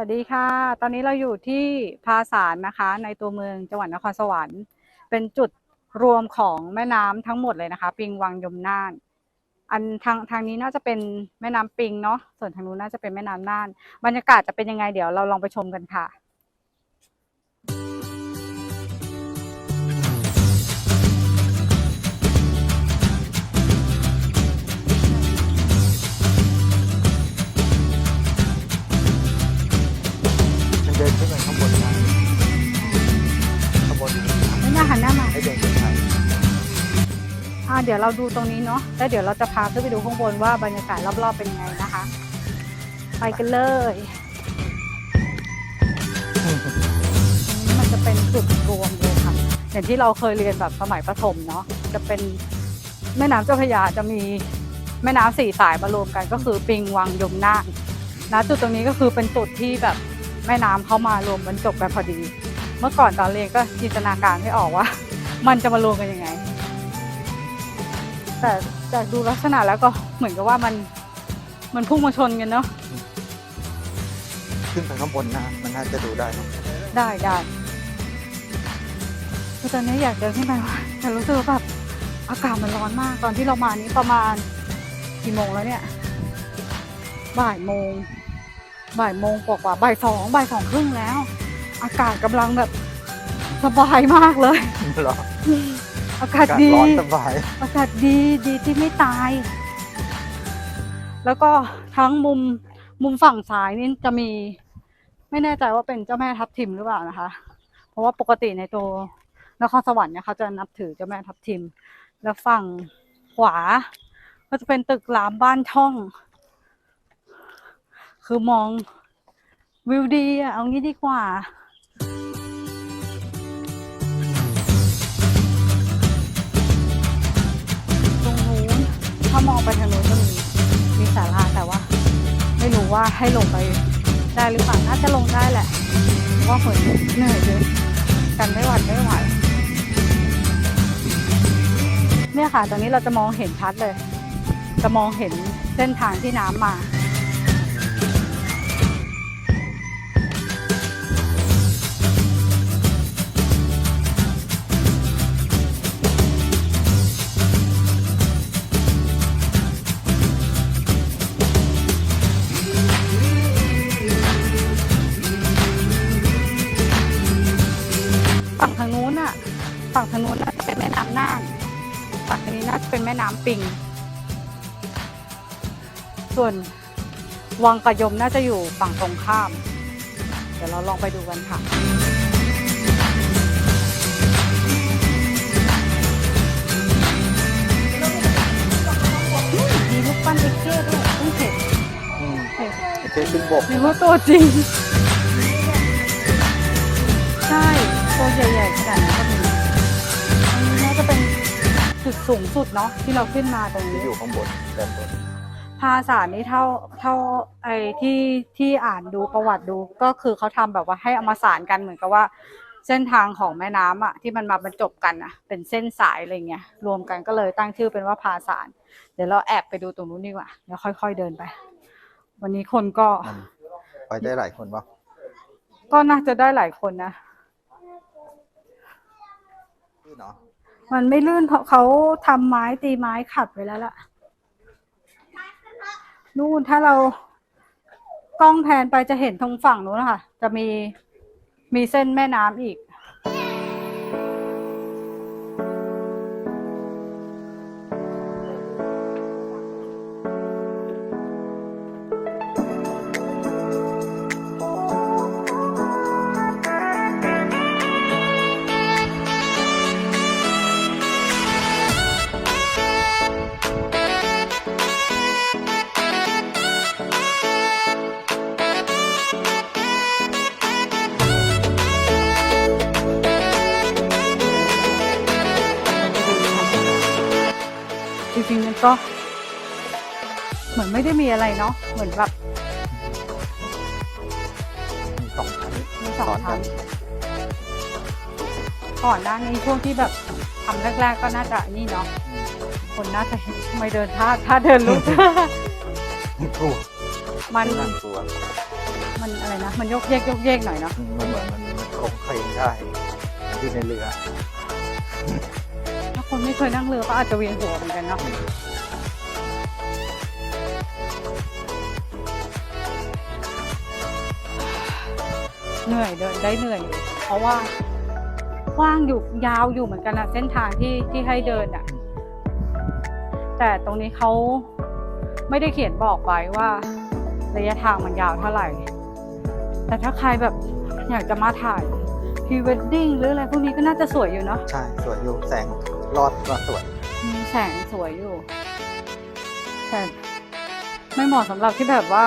วัสดีค่ะ ตอนนี้เราอยู่ที่ภาสารนะคะ ในตัวเมืองจังหวัดนครสวรรค์ เป็นจุดรวมของแม่น้ำทั้งหมดเลยนะคะ ปิงวังยมน่าน อันทางทางนี้น่าจะเป็นแม่น้ำปิงเนาะ ส่วนทางนู้นน่าจะเป็นแม่น้ำน่าน บรรยากาศจะเป็นยังไงเดี๋ยวเราลองไปชมกันค่ะ ยวเราดูตรงนี้เนาะแล้วเดี๋ยวเราจะพาขึ้นไปดูข้างบนว่าบรรยากาศรอบๆเป็นยังไงนะคะ ไปกันเลยนี้มันจะเป็นจุดรวมเลยค่ะอย่างที่เราเคยเรียนแบบสมัยประถมเนาะจะเป็นแม่น้ำเจ้าพระยาจะมีแม่น้ำสี่สายมารวมกัน ก็คือปิงวังยมนานนะจุดตรงนี้ก็คือเป็นจุดที่แบบแม่น้ำเข้ามารวมบรรจบกันพอดี เมื่อก่อนตอนเรียนก็จินตนาการไม่ออกว่า มันจะมารวมกันยังไง แต่จากดูลักษณะแล้วก็เหมือนกับว่ามันมันพุ่งมาชนกันเนาะขึ้นไปข้างบนนะมันน่าจะดูได้เนอะได้ได้คือตอนนี้อยากเดินขึ้นไปว่ะแต่รู้สึกว่าแบบอากาศมันร้อนมาก ตอนที่เรามานี้ประมาณกี่โมงแล้วเนี่ย บ่ายโมง บ่ายโมงกว่าๆบ่ายสองบ่ายสองครึ่งแล้ว อากาศกำลังแบบสบายมากเลย เหรอ อากาศอากาศดี ร้อนสบาย อากาศดีดีที่ไม่ตาย แล้วก็ทั้งมุมมุมฝั่งซ้ายนี่จะมี ไม่แน่ใจว่าเป็นเจ้าแม่ทับทิมหรือเปล่านะคะ เพราะว่าปกติในตัวนครสวรรค์เนี่ยเขาจะนับถือเจ้าแม่ทับทิม แล้วฝั่งขวา ก็จะเป็นตึกรามบ้านช่อง คือมองวิวดีอะเอางี้ดีกว่า ถ้ามองไปทางโน้นก็มีมีศาลาแต่ว่า ไม่รู้ว่าให้ลงไปได้หรือเปล่าน่าจะลงได้แหละเพราะว่าเหมือนเหนื่อยเลยกันไม่หวัดไม่ไหวเนี่ยค่ะตอนนี้เราจะมองเห็นชัดเลย จะมองเห็นเส้นทางที่น้ำมา ฝั่งทางนู้นน่าจะเป็นแม่น้ำน่านฝั่งทางนี้น่าจะเป็นแม่น้ำปิง ส่วนวังกระยมน่าจะอยู่ฝั่งตรงข้าม เดี๋ยวเราลองไปดูกันค่ะอืมมีรูปปั้นเอ็กเก้ด้วยเพิ่งเห็นอืมเห็นเจ๊ขึ้นบกนึกว่าตัวจริง จุดสูงสุดเนาะที่เราขึ้นมาตรงที่นี้ อยู่ข้างบนด้านบนภาษานี้เท่าเท่าไอ้ที่ที่อ่านดูประวัติดูก็คือเขาทำแบบว่าให้เอามาสานกันเหมือนกับว่า เส้นทางของแม่น้ำอะที่มันมาบรรจบกันอะ เป็นเส้นสายอะไรเงี้ยรวมกันก็เลยตั้งชื่อเป็นว่าภาษานเดี๋ยวเราแอบไปดูตรงนู้นดีกว่าเดี๋ยวค่อย ๆเดินไป วันนี้คนก็มันไปได้หลายคนปะก็น่าจะได้หลายคนนะ ขึ้นเนาะมันไม่ลื่นเพราะเขาทำไม้ตีไม้ขัดไว้แล้วล่ะ นู่นถ้าเรากล้องแพนไปจะเห็นตรงฝั่งนู้นนะคะจะมีมีเส้นแม่น้ำอีก ก็เหมือนไม่ได้มีอะไรเนาะเหมือนแบบมีสองชั้นมีสองซ้อนกัชั้นนก่อนหน้านี้ช่วงที่แบบทำแรก ๆ ก็น่าจะนี่เนาะคนน่าจะเห็นทำไมเดินท่าท่าเดินลุกกลัวมันน่ากลัวมันอะไรนะ มันยกเยกยกเยกหน่อยเนาะมันเหมือนมันมันคงเคลงได้อยู่ในเรือถ้า คนไม่เคยนั่งเรือก็อาจจะเวียนหัวเหมือนกันเนาะเหนื่อยเดินได้เหนื่อย เพราะว่ากว้างอยู่ยาวอยู่เหมือนกันอะเส้นทางที่ที่ให้เดินอะแต่ตรงนี้เขาไม่ได้เขียนบอกไว้ว่าระยะทางมันยาวเท่าไหร่ แต่ถ้าใครแบบอยากจะมาถ่ายพรีเวดดิ้งหรืออะไรพวกนี้ก็น่าจะสวยอยู่เนาะใช่ สวยอยู่แสง รอดก็สวย มีแสงสวยอยู่ แต่ไม่เหมาะสำหรับที่แบบว่า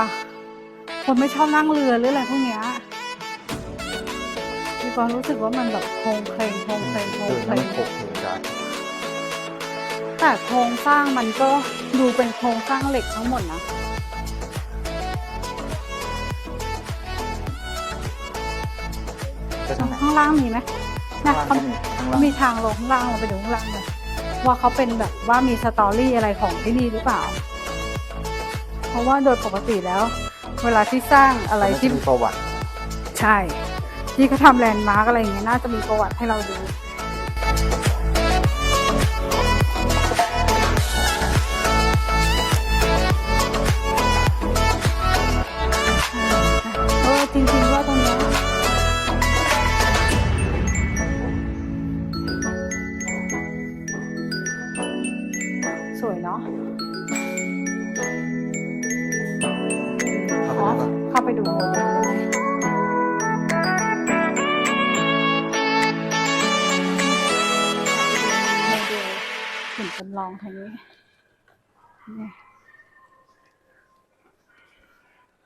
คนไม่ชอบนั่งเรือหรืออะไรพวกเนี้ยมีความรู้สึกว่ามันแบบโครงเคลงโครงเคลงโครงคือเคลมันงโขกถึงได้แต่โครงสร้างมันก็ดูเป็นโครงสร้างเหล็กทั้งหมดนะจะทางไหนข้างล่างมีไหม นะข้างเขาล่างก็มีข้างล่างมีทางลงข้างล่างลงไปดูข้างล่างเลยว่าเขาเป็นแบบว่ามีสตอรี่อะไรของที่นี่หรือเปล่า เพราะว่าโดยปกติแล้ว เวลาที่สร้างอะไรที่มันจมีประวัติ ใช่ ที่เขาทำแลนด์มาร์กอะไรอย่างเงี้ยน่าจะมีประวัติให้เราดู หุ่นจำลองทางนี้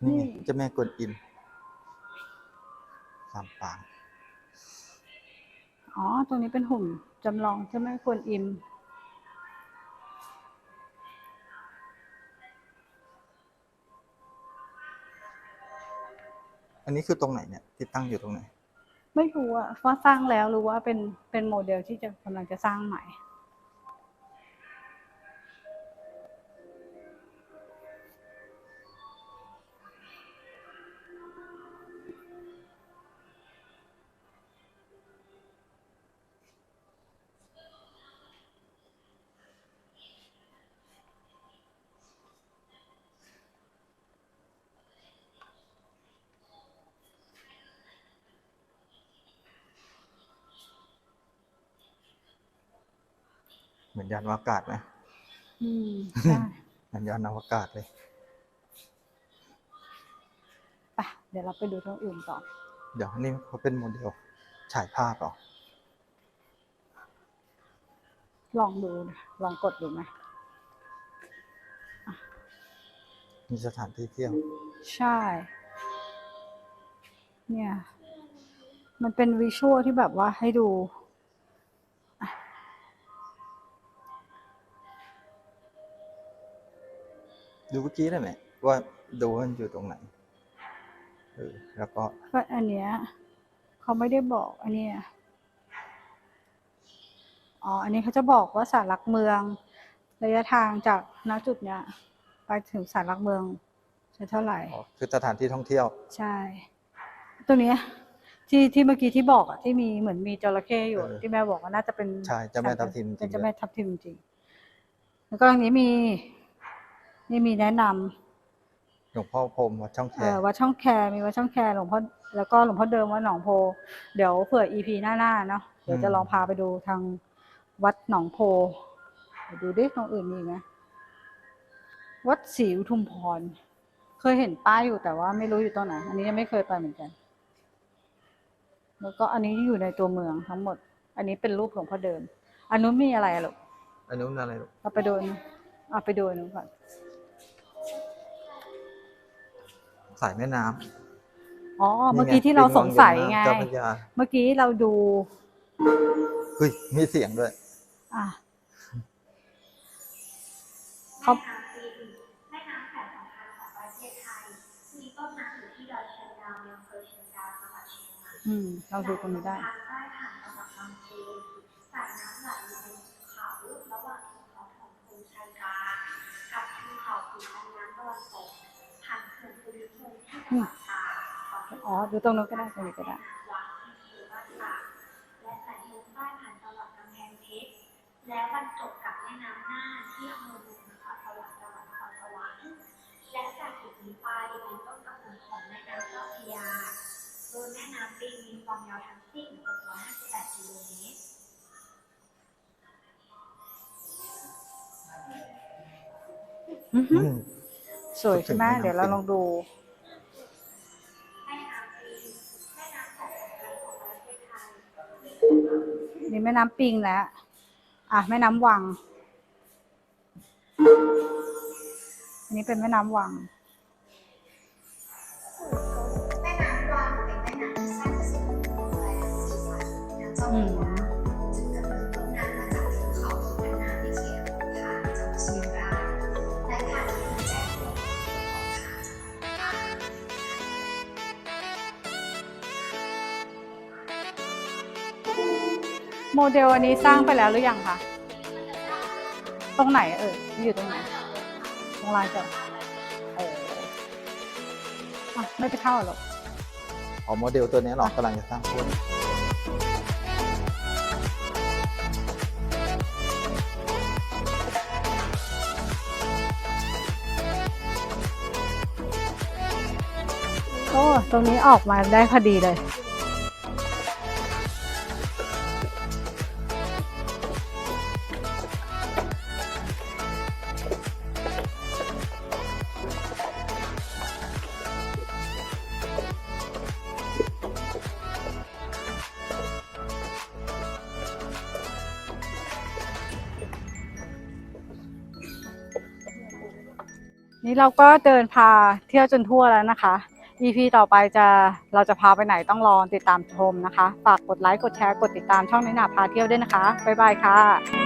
นี่นี่ไงนี่เจ้าแม่กวนอิมสามปางอ๋อ ตรงนี้เป็นหุ่นจำลองเจ้าแม่กวนอิม อันนี้คือตรงไหนเนี่ย ที่ตั้งอยู่ตรงไหน ไม่รู้อะว่าสร้างแล้วหรือว่าเป็นเป็นโมเดลที่จะกำลังจะสร้างใหม่ เหมือนยานอวกาศไหมอืมใช่เหมือนยานอวกาศเลยไปเดี๋ยวเราไปดูตรงอื่นต่อ เดี๋ยวนี่เขาเป็นโมเดลฉายภาพเหรอ ลองดูนะลองกดดูไหมมีสถานที่เที่ยว ใช่ เนี่ย มันเป็นวิชวลที่แบบว่าให้ดู ดูเมื่อกี้ได้ไหมว่าดูว่ามันอยู่ตรงไหนเออแล้วก็ก็อันเนี้ยเขาไม่ได้บอก อันเนี้ยอ๋ออันนี้เขาจะบอกว่าสารหลักเมือง ระยะทางจากณจุดเนี้ยไปถึงสารหลักเมืองจะเท่าไหร่อ๋อคือสถานที่ท่องเที่ยว ใช่ตัวเนี้ยที่ที่เมื่อกี้ที่บอกอะที่มีเหมือนมีจระเข้อยู่ เออที่แม่บอกว่าน่าจะเป็นใช่เจ้าแม่ทับทิมจริงๆเป็นเจ้าแม่ทับทิมจริงแล้วก็อันนี้มี นี่มีแนะนำหลวงพ่อพรหมวัดช่องแคเอ่อวัดช่องแคมีวัดช่องแคหลวงพ่อแล้วก็หลวงพ่อเดิมวัดหนองโพ เดี๋ยวเผื่ออีพีหน้าๆเนาะเดี๋ยวจะลองพาไปดูทางวัดหนองโพเดี๋ยวดูดิตรงอื่นมีอีกไหมวัดศรีอุทุมพร เคยเห็นป้ายอยู่แต่ว่าไม่รู้อยู่ตรงไหนอันนี้ยังไม่เคยไปเหมือนกัน แล้วก็อันนี้อยู่ในตัวเมืองทั้งหมด อันนี้เป็นรูปหลวงพ่อเดิม อันนู้นมีอะไรอะลูกอันนู้นอะไรลูก เราไปดูอันนู้นเอาไปดูอันนู้นก่อน สายแม่น้อ๋อำเมื่อนี่ไกี้ที่เราสงสัยไงเจ้าพระยาเมื่อกี้เราดู เฮ้ยมีเสียงด้วย อะเขาแม่น้ำแสนสำคัญของประเทศไทย มีต้นน้ำอยู่ที่ดอยเชียงดาวในอำเภอเชียงดาวจังหวัดเชียงใหม่อืม เราดูตรงนี้ได้ ทางใต้ผ่านจังหวัดลำพูนสายน้ำไหลลงเขาระหว่างภูเขาทองภูชายกลางกับภูเขาขุนอันน้ำตะวันตกผ่านเขื่ อ๋อ ดูตรงนู้นก็ได้ตรงนี้ก็ได้และไหลลงใต้ผ่านจังหวัดกำแพงเพชรแล้วบรรจบกับแม่น้ำน่านที่อำเภอเมืองนครสวรรค์จังหวัดนครสวรรค์และจากจุดนี้ไปเป็นต้นกำเนิดของแม่น้ำเจ้าพระยาโดยแม่น้ำปิงมีความยาวทั้งสิ้น 658 กิโลเมตรอือ สวยใช่ไหมพูดถึงแม่น้ำเดี๋ยวเราลองดูแม่น้ำปิงแม่น้ำสายสำคัญของประเทศไทยนี่แม่น้ำปิงแล้ว อะแม่น้ำวัง อันนี้เป็นแม่น้ำวัง โมเดลอันนี้สร้างไปแล้วหรือยังคะ ตรงไหนเอ่ยอยู่ตรงไหน ตรงลานจอดโอ้อะไม่ไปเข้าหรอกอ๋อโมเดลตัวนี้เหรอกำลังจะสร้างขึ้นโอ้ตรงนี้ออกมาได้พอดีเลย นี่เราก็เดินพาเที่ยวจนทั่วแล้วนะคะ EP ต่อไปจะเราจะพาไปไหนต้องรอติดตามชมนะคะ ฝากกดไลค์กดแชร์กดติดตามช่องนิน่าพาเที่ยวด้วยนะคะ บ๊ายบายค่ะ